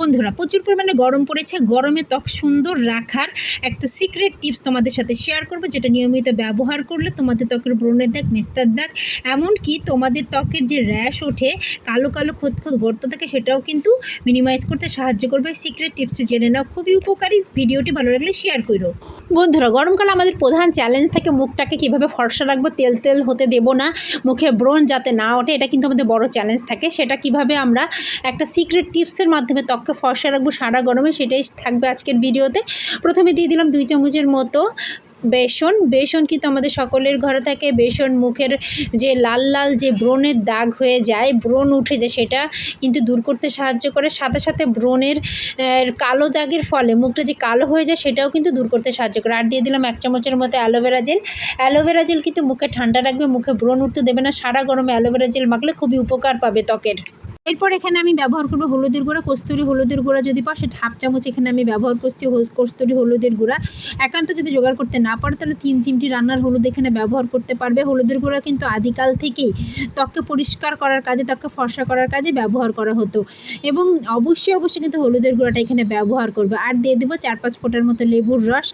বন্ধুরা, প্রচুর পরিমাণে গরম পড়েছে। গরমে ত্বক সুন্দর রাখার একটা সিক্রেট টিপস তোমাদের সাথে শেয়ার করব, যেটা নিয়মিত ব্যবহার করলে তোমাদের ত্বকের ব্রণের দাগ, মেস্তার দাগ, এমনকি তোমাদের ত্বকের যে র্যাশ ওঠে, কালো কালো খোদ খোদ গর্ত থাকে, সেটাও কিন্তু মিনিমাইজ করতে সাহায্য করবে। সিক্রেট টিপসটি জেনে নাও, খুবই উপকারী। ভিডিওটি ভালো লাগলে শেয়ার করো বন্ধুরা, গরমকালে আমাদের প্রধান চ্যালেঞ্জ থাকে মুখটাকে কীভাবে ফর্সা রাখব, তেল তেল হতে দেবো না মুখে ব্রণ যাতে না ওঠে, এটা কিন্তু আমাদের বড় চ্যালেঞ্জ থাকে। সেটা কীভাবে আমরা একটা সিক্রেট টিপসের মাধ্যমে ত্বককে ফর্সা রাখব সারা গরমে সেটাই থাকবে আজকের ভিডিওতে। প্রথমে দিয়ে দিলাম দুই চামচের মতো বেসন। বেসন কিন্তু আমাদের সকলের ঘরে থাকে। বেসন মুখের যে লাল লাল যে ব্রণের দাগ হয়ে যায়, ব্রণ উঠে যায়, সেটা কিন্তু দূর করতে সাহায্য করে। সাথে সাথে ব্রণের কালো দাগের ফলে মুখটা যে কালো হয়ে যায়, সেটাও কিন্তু দূর করতে সাহায্য করে। আর দিয়ে দিলাম এক চামচের মতো অ্যালোভেরা জেল। অ্যালোভেরা জেল কিন্তু মুখে ঠান্ডা রাখবে, মুখে ব্রণ উঠতে দেবে না। সারা গরমে অ্যালোভেরা জেল মাখলে খুবই উপকার পাবে ত্বকের। এরপর এখানে আমি ব্যবহার করব হলুদের গুঁড়া, কস্তুরি হলুদের গুঁড়া যদি সেটা হাফ চামচ এখানে আমি ব্যবহার করছি কস্তুরি হলুদের গুঁড়া। একান্ত যদি জোগাড় করতে না পারো, তাহলে তিন চিমটি রান্নার হলুদ এখানে ব্যবহার করতে পারবে। হলুদের গুঁড়া কিন্তু আদিকাল থেকেই ত্বককে পরিষ্কার করার কাজে, ত্বককে ফর্সা করার কাজে ব্যবহার করা হতো। এবং অবশ্যই অবশ্যই কিন্তু হলুদের গুঁড়াটা এখানে ব্যবহার করবে। আর দিয়ে দেবো চার পাঁচ ফোঁটার মতো লেবুর রস।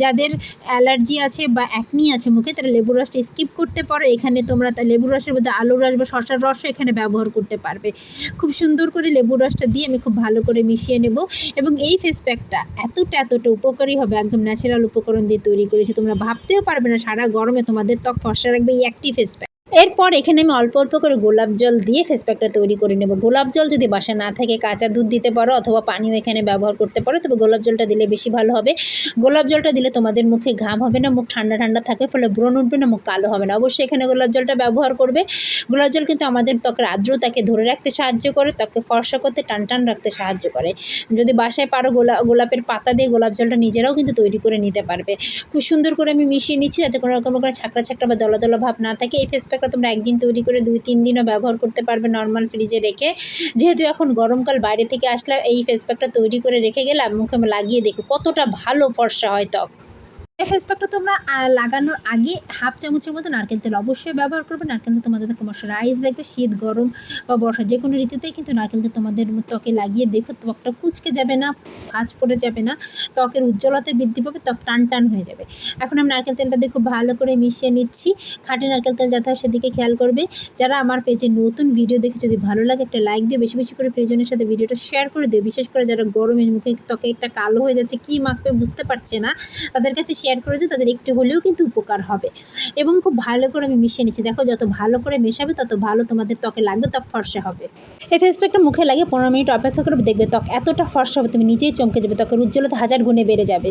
যাদের অ্যালার্জি আছে বা অ্যাকনি আছে মুখে, তারা লেবুর রসটা স্কিপ করতে পারো। এখানে তোমরা লেবুর রসের মধ্যে আলুর রস বা শসার রসও এখানে ব্যবহার করতে পারবে। খুব সুন্দর করে লেবুর রসটা দিয়ে আমি খুব ভালো করে মিশিয়ে নেব। এবং এই ফেস প্যাকটা এতটা এতটা উপকারী হবে, একদম ন্যাচারাল উপকরণ দিয়ে তৈরি করেছি। তোমরা ভাবতেও পারবে না, সারা গরমে তোমাদের ত্বক ফর্সা রাখবে এই একটি ফেস প্যাক এরপর এখানে আমি অল্প অল্প করে গোলাপ জল দিয়ে ফেস প্যাকটা তৈরি করে নেব। গোলাপ জল যদি বাসা না থাকে, কাঁচা দুধ দিতে পারো অথবা পানিও এখানে ব্যবহার করতে পারো, তবে গোলাপ জলটা দিলে বেশি ভালো হবে। গোলাপ জলটা দিলে তোমাদের মুখে ঘাম হবে না, মুখ ঠান্ডা ঠান্ডা থাকে, ফলে ব্রণ উঠবে না, মুখ কালো হবে না। অবশ্যই এখানে গোলাপ জলটা ব্যবহার করবে। গোলাপ জল কিন্তু আমাদের ত্বকের আর্দ্রতাকে ধরে রাখতে সাহায্য করে, ত্বককে ফর্সা করতে টান টান রাখতে সাহায্য করে। যদি বাসায় পারো গোলা, গোলাপের পাতা দিয়ে গোলাপ জলটা নিজেরাও কিন্তু তৈরি করে নিতে পারবে। খুব সুন্দর করে আমি মিশিয়ে নিচ্ছি, যাতে কোনো রকম করে ছাকড়া ছাকড়া বা দলা দলা ভাব না থাকে, এই ফেস প্যাকটা তোমরা একদিন তৈরি করে দুই, তিন দিনও ব্যবহার করতে পারবে নর্মাল ফ্রিজে রেখে। যেহেতু এখন গরমকাল, বাইরে থেকে আসলে এই ফেস প্যাকটা তৈরি করে রেখে গেলাম, মুখে লাগিয়ে দেখো কতটা ভালো ফর্সা হয় ত্বক। ফেস প্যাকটা তোমরা লাগানোর আগে হাফ চামচের মতো নারকেল তেল অবশ্যই ব্যবহার করবে। নারকেল তেল তোমাদের ত্বকে মশারাইজ রাখবে। শীত, গরম বা বর্ষা যে কোনো ঋতুতেই কিন্তু নারকেল তেল তোমাদের ত্বকে লাগিয়ে দেখো, ত্বকটা কুচকে যাবে না, ভাঁজ পড়ে যাবে না, ত্বকের উজ্জ্বলতা বৃদ্ধি পাবে, ত্বক টান টান হয়ে যাবে। এখন আমি নারকেল তেলটা দিয়ে খুব ভালো করে মিশিয়ে নিচ্ছি। খাঁটি নারকেল তেল যাতে হয় সেদিকে খেয়াল করবে। যারা আমার পেজে নতুন ভিডিও দেখে যদি ভালো লাগে, একটা লাইক দিয়ে বেশি বেশি করে প্রিয়জনের সাথে ভিডিওটা শেয়ার করে দিও। বিশেষ করে যারা গরমের মুখে ত্বকে একটা কালো হয়ে যাচ্ছে, কী মাখবে বুঝতে পারছে না, তাদের কাছে শেয়ার করে দিই, তাদের একটু হলেও কিন্তু উপকার হবে। এবং খুব ভালো করে আমি মিশিয়ে নিচ্ছি। দেখো, যত ভালো করে মেশাবে, তত ভালো তোমাদের ত্বকে লাগবে, ত্বক ফর্সা হবে। এই ফেস প্যাকটা মুখে লাগে পনেরো মিনিট অপেক্ষা করে দেখবে ত্বক এতটা ফর্সা হবে, তুমি নিজেই চমকে যাবে, ত্বকের উজ্জ্বলতা হাজার গুণে বেড়ে যাবে।